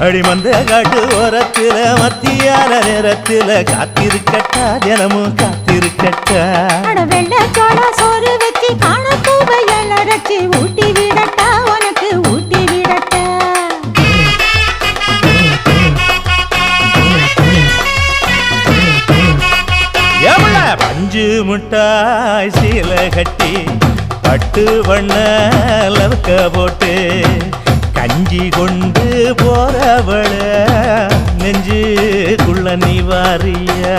அடிமந்த காட்டு ஓரத்துல மத்தியான நேரத்துல காத்திருக்கட்டா தினமும் காத்திருக்கட்டா. அட வெள்ளை சோள சோறு வச்சு காண பூவையல் அரைச்சி ஊட்டி விடட்டா உனக்கு ஊட்டி விடட்டா. பஞ்சு முட்டாய் சீல கட்டி பட்டு வண்ண லவக்க போட்டு கஞ்சி கொண்டு போறவள நெஞ்சுக்குள்ள நீ வாரியா?